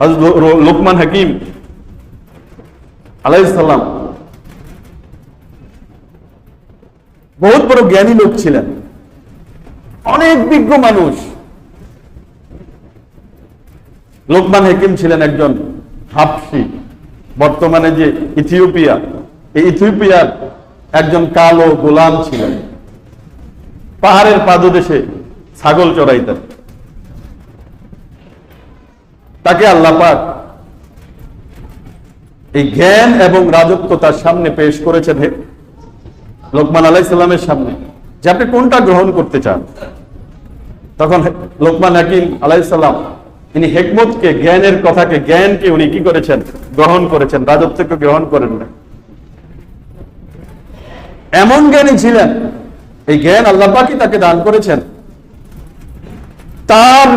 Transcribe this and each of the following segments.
লোকমান হাকিম আলাইসাল্লাম বহুত বড় জ্ঞানী লোক ছিলেন। অনেক বিজ্ঞ মানুষ। লোকমান হাকিম ছিলেন একজন হাফসি। বর্তমানে যে ইথিওপিয়া, এই ইথিওপিয়ার একজন কালো গোলাম ছিলেন। পাহাড়ের পাদদেশে ছাগল চড়াইতেন। তাকে আল্লাহ পাক এই জ্ঞান এবং রাজত্ব তার সামনে পেশ করেছেন লোকমান আলাইসাল্লামের সামনে। যে আপনি কোনটা গ্রহণ করতে চান? তখন লোকমান হাকিম আলাইসাল্লাম তিনি হেকমতকে, জ্ঞানের কথাকে, জ্ঞানকে উনি কি করেছেন? গ্রহণ করেছেন। রাজত্বকে গ্রহণ করেন না এমন জ্ঞানী ছিলেন, এই জ্ঞান আল্লাহ পাকই তাকে দান করেছেন। তার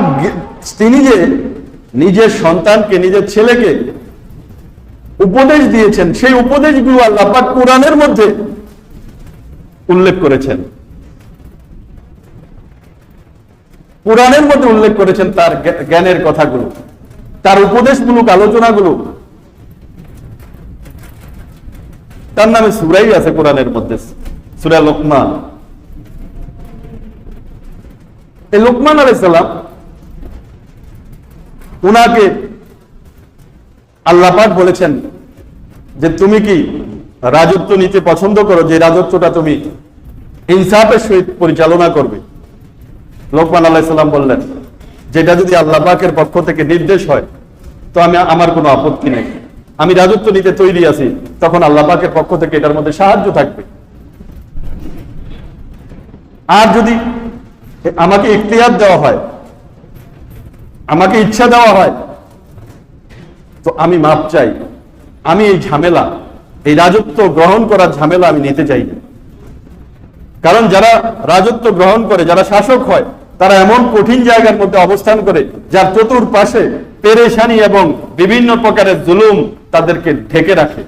তিনি যে নিজের সন্তানকে, নিজের ছেলেকে উপদেশ দিয়েছেন। সেই উপদেশগুলো আল্লাহ পাক কোরআনের মধ্যে উল্লেখ করেছেন। কোরআনের মধ্যে উল্লেখ করেছেন তার জ্ঞানের কথাগুলো, তার উপদেশমূলক আলোচনাগুলো। তার নামে সুরাই আছে কোরআনের মধ্যে সুরা লোকমান। এই লোকমান আলাইসাল্লাম উনাকে আল্লাহ পাক বলেছেন যে তুমি কি রাজত্ব নিতে পছন্দ করো, যে রাজত্বটা তুমি ইনসাফের সহিত পরিচালনা করবে। লোকমান আল্লাহ সাল্লাম বললেন, যেটা যদি আল্লাহ পাকের পক্ষ থেকে নির্দেশ হয়, তো আমি, আমার কোনো আপত্তি নেই। আমি রাজত্ব নিতে তৈরি আছি, তখন আল্লাহ পাকের পক্ষ থেকে এটার মধ্যে সাহায্য থাকবে। আর যদি আমাকে ইখতিয়ার দেওয়া হয় আমাকে ইচ্ছা দেওয়া হয়। তো আমি মাপ চাই। আমি এই ঝামেলা, এই রাজত্ব গ্রহণ করার ঝামেলা আমি নিতে চাই কারণ যারা রাজত্ব গ্রহণ করে, যারা শাসক হয়, তারা এমন কঠিন জায়গার মধ্যে অবস্থান করে, যার চতুর্পাশে পেরেশানি এবং বিভিন্ন প্রকারের জুলুম তাদেরকে ঢেকে রাখে।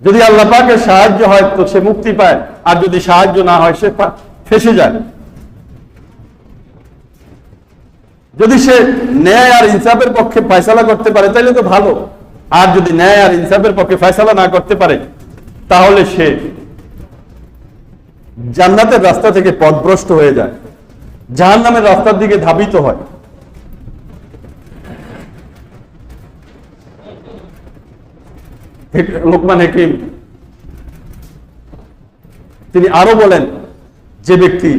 যদি আল্লাহ পাকের সাহায্য হয়, তো সে মুক্তি পায়। আর যদি সাহায্য না হয়, সে ফেসে যায়। যদি সে ন্যায় আর ইনসাফের পক্ষে ফয়সালা করতে পারে তাহলে তো ভালো। আর যদি ন্যায় আর ইনসাফের পক্ষে ফয়সালা না করতে পারে, তাহলে সে জান্নাতের রাস্তা থেকে পথভ্রষ্ট হয়ে যায়। জাহান নামের রাস্তার দিকে ধাবিত হয়। লোকমান হেকিম, তিনি আরও বলেন, যে ব্যক্তি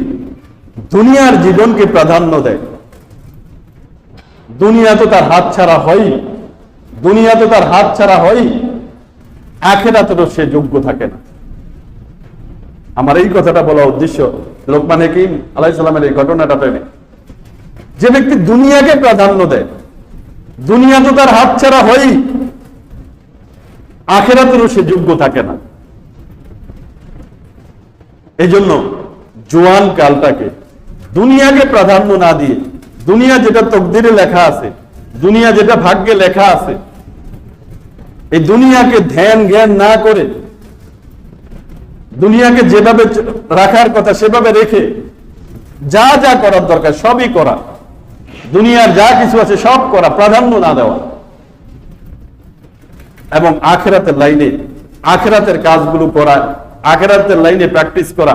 দুনিয়ার জীবনকে প্রাধান্য দেয় দুনিয়া তো তার হাত ছাড়া হয়, দুনিয়া তো তার হাত ছাড়া হয়, আখেরাতেরও সে যোগ্য থাকে না। আমার এই কথাটা বলা উদ্দেশ্য, লোকমান হাকিম আলাইসাল্লামের এই ঘটনাটা টেনে যে ব্যক্তি দুনিয়াকে প্রাধান্য দেয়, দুনিয়া তো তার হাত ছাড়া হয়, আখেরাতেরও সে যোগ্য থাকে না। এই জন্য জোয়ান কালটাকে দুনিয়াকে প্রাধান্য না দিয়ে দুনিয়া যেটা তকদিরে লেখা আছে, দুনিয়া যেটা ভাগ্যে লেখা আছে, এই দুনিয়াকে ধ্যান জ্ঞান না করে, দুনিয়াকে যেভাবে রাখার কথা সেভাবে রেখে যা যা করার দরকার সবই করা। দুনিয়ার যা কিছু আছে সব করা, প্রাধান্য না দেওয়া। এবং আখেরাতের লাইনে, আখেরাতের কাজগুলো করা, আখেরাতের লাইনে প্র্যাকটিস করা